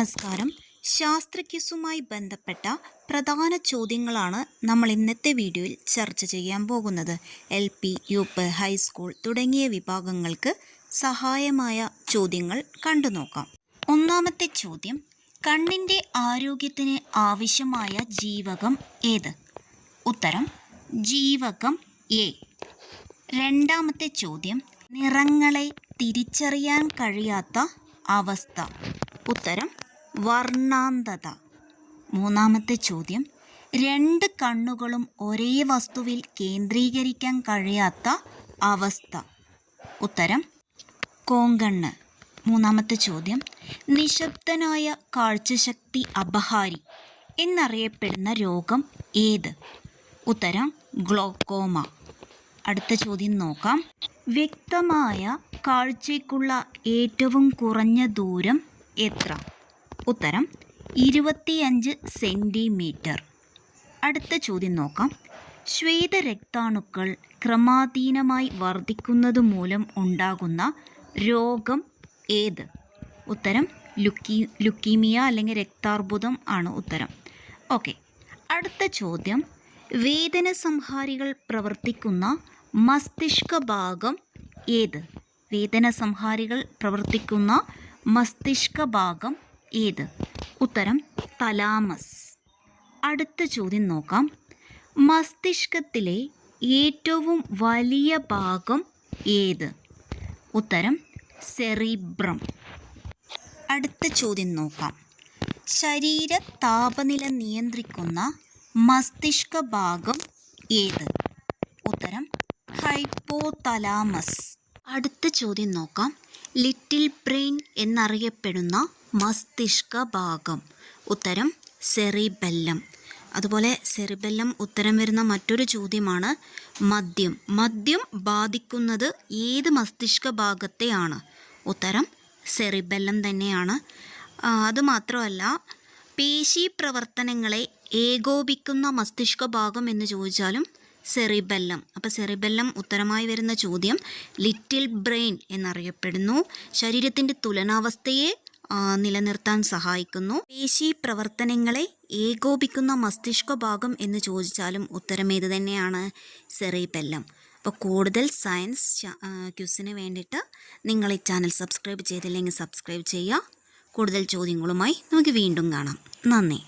നമസ്കാരം. ശാസ്ത്രക്യൂസുമായി ബന്ധപ്പെട്ട പ്രധാന ചോദ്യങ്ങളാണ് നമ്മൾ ഇന്നത്തെ വീഡിയോയിൽ ചർച്ച ചെയ്യാൻ പോകുന്നത്. L P U P high school തുടങ്ങിയ വിഭാഗങ്ങൾക്ക് സഹായമായ ചോദ്യങ്ങൾ കണ്ടു നോക്കാം. ഒന്നാമത്തെ ചോദ്യം കണ്ണിന്റെ ആരോഗ്യത്തിന് ആവശ്യമായ ജീവകം ഏത്? ഉത്തരം ജീവകം എ. രണ്ടാമത്തെ ചോദ്യം നിറങ്ങളെ തിരിച്ചറിയാൻ കഴിയാത്ത അവസ്ഥ. ഉത്തരം വർണാന്തത. മൂന്നാമത്തെ ചോദ്യം. രണ്ട് കണ്ണുകളും ഒരേ വസ്തുവിൽ കേന്ദ്രീകരിക്കാൻ കഴിയാത്ത അവസ്ഥ. ഉത്തരം കോങ്കണ്ണ്. മൂന്നാമത്തെ ചോദ്യം. നിശബ്ദനായ കാഴ്ചശക്തി അപഹാരി എന്നറിയപ്പെടുന്ന രോഗം ഏത്? ഉത്തരം ഗ്ലോക്കോമ. അടുത്ത ചോദ്യം നോക്കാം. വ്യക്തമായ കാഴ്ചയ്ക്കുള്ള ഏറ്റവും കുറഞ്ഞ ദൂരം എത്ര? ഉത്തരം ഇരുപത്തിയഞ്ച് സെന്റിമീറ്റർ അടുത്ത ചോദ്യം നോക്കാം. ശ്വേതരക്താണുക്കൾ ക്രമാധീനമായി വർദ്ധിക്കുന്നത് മൂലം ഉണ്ടാകുന്ന രോഗം ഏത്? ഉത്തരം ലുക്കി ലുക്കീമിയ അല്ലെങ്കിൽ രക്താർബുദം ആണ് ഉത്തരം. ഓക്കെ. അടുത്ത ചോദ്യം. വേദന സംഹാരികൾ പ്രവർത്തിക്കുന്ന മസ്തിഷ്ക ഭാഗം ഏത്? വേദന സംഹാരികൾ പ്രവർത്തിക്കുന്ന മസ്തിഷ്ക ഭാഗം ഏത്? ഉത്തരം തലാമസ്. അടുത്ത ചോദ്യം നോക്കാം. മസ്തിഷ്കത്തിലെ ഏറ്റവും വലിയ ഭാഗം ഏത്? ഉത്തരം സെറിബ്രം. അടുത്ത ചോദ്യം നോക്കാം. ശരീര താപനില നിയന്ത്രിക്കുന്ന മസ്തിഷ്ക ഭാഗം ഏത്? ഉത്തരം ഹൈപ്പോതലാമസ്. അടുത്ത ചോദ്യം നോക്കാം. ലിറ്റിൽ ബ്രെയിൻ എന്നറിയപ്പെടുന്ന മസ്തിഷ്ക ഭാഗം ഉത്തരം സെറിബെല്ലം. അതുപോലെ സെറിബെല്ലം ഉത്തരം വരുന്ന മറ്റൊരു ചോദ്യമാണ് മദ്യം. മദ്യം ബാധിക്കുന്നത് ഏത് മസ്തിഷ്ക ഭാഗത്തെയാണ് ഉത്തരം സെറിബെല്ലം തന്നെയാണ്. അതുമാത്രമല്ല പേശി പ്രവർത്തനങ്ങളെ ഏകോപിക്കുന്ന മസ്തിഷ്ക ഭാഗം എന്ന് ചോദിച്ചാലും സെറിബെല്ലം. അപ്പോൾ സെറിബെല്ലം ഉത്തരമായി വരുന്ന ചോദ്യം ലിറ്റിൽ ബ്രെയിൻ എന്നറിയപ്പെടുന്നു. ശരീരത്തിന്റെ തുലനാവസ്ഥയെ നിലനിർത്താൻ സഹായിക്കുന്നു. പേശി പ്രവർത്തനങ്ങളെ ഏകോപിക്കുന്ന മസ്തിഷ്ക ഭാഗം എന്ന് ചോദിച്ചാലും ഉത്തരം ഏത് തന്നെയാണ്? സെറീപെല്ലം അപ്പോൾ കൂടുതൽ സയൻസ് ക്യൂസിന് വേണ്ടിയിട്ട് നിങ്ങൾ ഈ ചാനൽ സബ്സ്ക്രൈബ് ചെയ്തില്ലെങ്കിൽ സബ്സ്ക്രൈബ് ചെയ്യുക. കൂടുതൽ ചോദ്യങ്ങളുമായി നമുക്ക് വീണ്ടും കാണാം. നന്ദി.